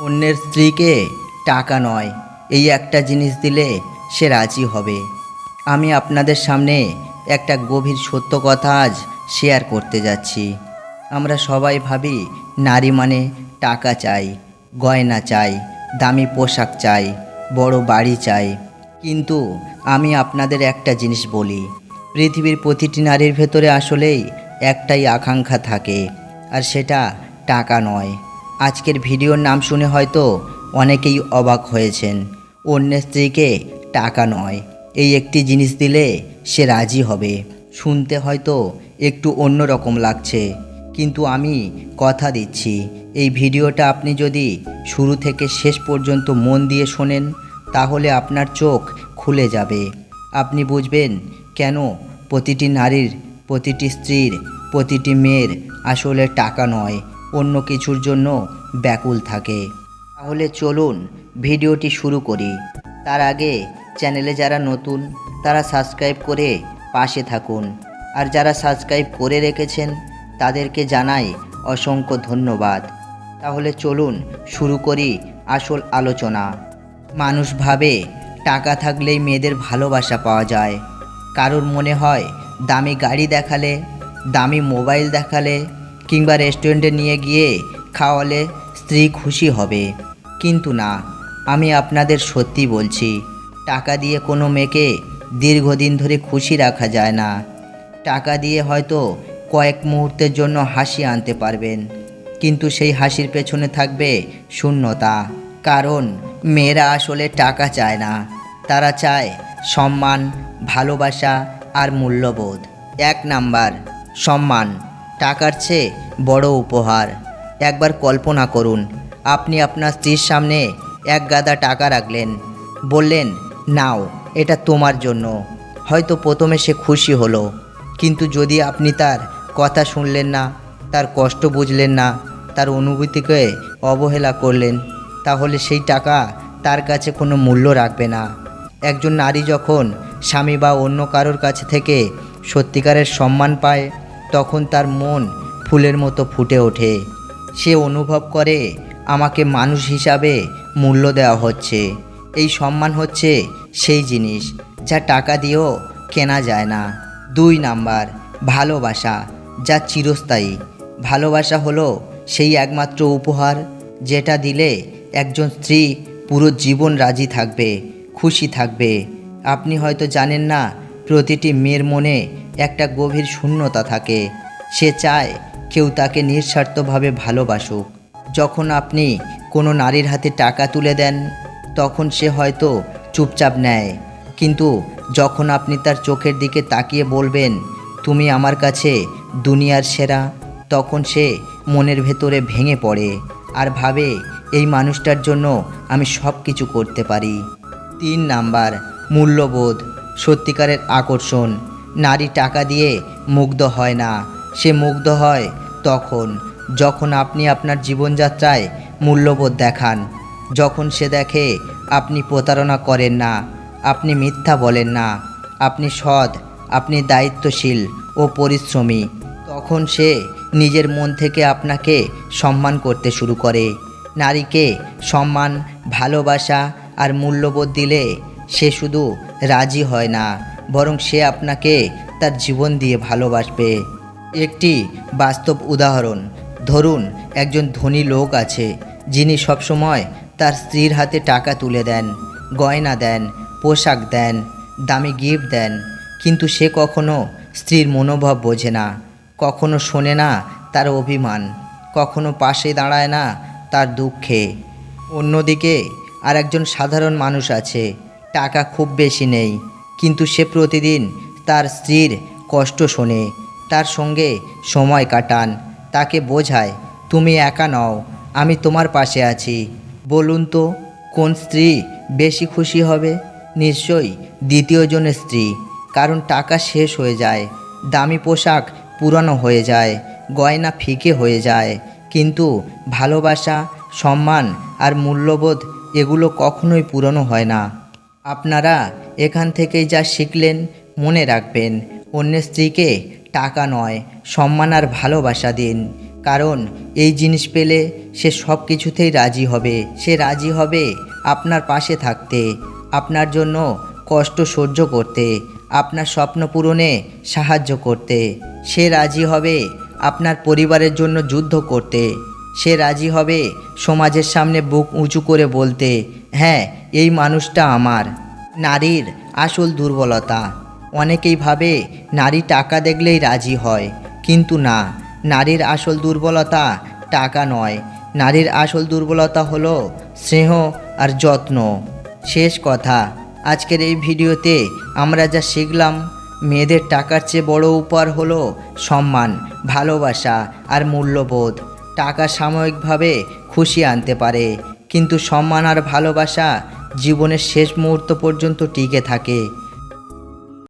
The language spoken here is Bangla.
অন্যের স্ত্রীকে টাকা নয়, এই একটা জিনিস দিলে সে রাজি হবে। আমি আপনাদের সামনে একটা গভীর সত্য কথা আজ শেয়ার করতে যাচ্ছি। আমরা সবাই ভাবি, নারী মানে টাকা চাই, গয়না চাই, দামি পোশাক চাই, বড় বাড়ি চাই। কিন্তু আমি আপনাদের একটা জিনিস বলি, পৃথিবীর প্রতিটি নারীর ভেতরে আসলেই একটাই আকাঙ্ক্ষা থাকে, আর সেটা টাকা নয়। আজকের ভিডিওর নাম শুনে হয়তো অনেকেই অবাক হয়েছেন। অন্যের স্ত্রীকে টাকা নয়। এই একটি জিনিস দিলে সে রাজি হবে। শুনতে হয়তো একটু অন্যরকম লাগছে। কিন্তু আমি কথা দিচ্ছি, এই ভিডিওটা আপনি যদি শুরু থেকে শেষ পর্যন্ত মন দিয়ে শোনেন, তাহলে আপনার চোখ খুলে যাবে। আপনি বুঝবেন কেন প্রতিটি নারীর, প্রতিটি স্ত্রীর, প্রতিটি মেয়ের আসলে টাকা নয়। অন্য কিছুর জন্য ব্যাকুল থাকে। তাহলে চলুন ভিডিওটি শুরু করি। তার আগে চ্যানেলে যারা নতুন, তারা সাবস্ক্রাইব করে পাশে থাকুন। আর যারা সাবস্ক্রাইব করে রেখেছেন, তাদেরকে জানাই অসংখ্য ধন্যবাদ। তাহলে চলুন শুরু করি আসল আলোচনা। মানুষ ভাবে টাকা থাকলেই মেয়েদের ভালোবাসা পাওয়া যায়। কারোর মনে হয় দামি গাড়ি দেখালে, দামি মোবাইল দেখালে কিংবা রেস্টুরেন্টে নিয়ে গিয়ে খাওয়ালে স্ত্রী খুশি হবে। কিন্তু না, আমি আপনাদের সত্যি বলছি, টাকা দিয়ে কোনো মেয়েকে দীর্ঘদিন ধরে খুশি রাখা যায় না। টাকা দিয়ে হয়তো কয়েক মুহূর্তের জন্য হাসি আনতে পারবেন, কিন্তু সেই হাসির পেছনে থাকবে শূন্যতা। কারণ মেয়েরা আসলে টাকা চায় না, তারা চায় সম্মান, ভালোবাসা আর মূল্যবোধ। এক নাম্বার, সম্মান। টাকার চেয়ে বড় উপহার। একবার কল্পনা করুন, আপনি আপনার স্ত্রীর সামনে এক গাদা টাকা রাখলেন। বললেন, নাও, এটা তোমার জন্য। হয়তো প্রথমে সে খুশি হলো, কিন্তু যদি আপনি তার কথা শুনলেন না, তার কষ্ট বুঝলেন না, তার অনুভূতিকে অবহেলা করলেন, তাহলে সেই টাকা তার কাছে কোনো মূল্য রাখবে না। একজন নারী যখন স্বামী বা অন্য কারোর কাছে থেকে সত্যিকারের সম্মান পায় তখন তার মন ফুলের মতো ফুটে ওঠে। সে অনুভব করে, আমাকে মানুষ হিসাবে মূল্য দেওয়া হচ্ছে। এই সম্মান হচ্ছে সেই জিনিস যা টাকা দিয়েও কেনা যায় না। দুই নাম্বার, ভালোবাসা, যা চিরস্থায়ী। ভালোবাসা হলো সেই একমাত্র উপহার যেটা দিলে একজন স্ত্রী পুরো জীবন রাজি থাকবে, খুশি থাকবে। আপনি হয়তো জানেন না, প্রতিটি মেয়ের মনে একটা গভীর শূন্যতা থাকে। সে চায় কেউ তাকে নিঃস্বার্থভাবে ভালোবাসুক। যখন আপনি কোনো নারীর হাতে টাকা তুলে দেন, তখন সে হয়তো চুপচাপ নেয়। কিন্তু যখন আপনি তার চোখের দিকে তাকিয়ে বলবেন, তুমি আমার কাছে দুনিয়ার সেরা, তখন সে মনের ভেতরে ভেঙে পড়ে আর ভাবে, এই মানুষটার জন্য আমি সব কিছু করতে পারি। তিন নাম্বার, মূল্যবোধ, সত্যিকারের আকর্ষণ। নারী টাকা দিয়ে মুগ্ধ হয় না। সে মুগ্ধ হয় তখন, যখন আপনি আপনার জীবনযাত্রায় মূল্যবোধ দেখান। যখন সে দেখে আপনি প্রতারণা করেন না, আপনি মিথ্যা বলেন না, আপনি সৎ, আপনি দায়িত্বশীল ও পরিশ্রমী, তখন সে নিজের মন থেকে আপনাকে সম্মান করতে শুরু করে। নারীকে সম্মান, ভালোবাসা আর মূল্যবোধ দিলে সে শুধু রাজি হয় না। বরং সে আপনাকে তার জীবন দিয়ে ভালোবাসবে। একটি বাস্তব উদাহরণ, ধরুন, একজন ধনী লোক আছে, যিনি সবসময় তার স্ত্রীর হাতে টাকা তুলে দেন, গয়না দেন, পোশাক দেন, দামি গিফট দেন, কিন্তু সে কখনো স্ত্রীর মনোভাব বোঝে না, কখনো শোনে না তার অভিমান, কখনো পাশে দাঁড়ায় না তার দুঃখে। অন্যদিকে আর একজন সাধারণ মানুষ আছে, টাকা খুব বেশি নেই কিন্তু সে প্রতিদিন তার স্ত্রীর কষ্ট শোনে, তার সঙ্গে সময় কাটান। তাকে বোঝায়, তুমি একা নও, আমি তোমার পাশে আছি। বলুন তো, কোন স্ত্রী বেশি খুশি হবে? নিশ্চয়ই দ্বিতীয় জনের স্ত্রী। কারণ টাকা শেষ হয়ে যায়, দামি পোশাক পুরানো হয়ে যায়, গয়না ফিকে হয়ে যায়। কিন্তু ভালোবাসা, সম্মান আর মূল্যবোধ এগুলো কখনোই পুরনো হয় না। আপনারা এখান থেকেই যা শিখলেন, মনে রাখবেন। অন্যের স্ত্রীকে টাকা নয়, সম্মান আর ভালোবাসা দিন। কারণ এই জিনিস পেলে সে সব কিছুতেই রাজি হবে। সে রাজি হবে আপনার পাশে থাকতে, আপনার জন্য কষ্ট সহ্য করতে, আপনার স্বপ্ন পূরণে সাহায্য করতে। সে রাজি হবে আপনার পরিবারের জন্য যুদ্ধ করতে। সে রাজি হবে সমাজের সামনে বুক উঁচু করে বলতে হ্যাঁ এই মানুষটা আমার। নারীর আসল দুর্বলতা। অনেকেই ভাবে নারী টাকা দেখলেই রাজি হয়, কিন্তু না। নারীর আসল দুর্বলতা টাকা নয়। নারীর আসল দুর্বলতা হলো স্নেহ আর যত্ন। শেষ কথা, আজকের এই ভিডিওতে আমরা যা শিখলাম, মেয়েদের টাকার চেয়ে বড় উপহার হলো সম্মান, ভালোবাসা আর মূল্যবোধ। টাকা সাময়িকভাবে খুশি আনতে পারে, কিন্তু সম্মান আর ভালোবাসা জীবনের শেষ মুহূর্ত পর্যন্ত টিকে থাকে।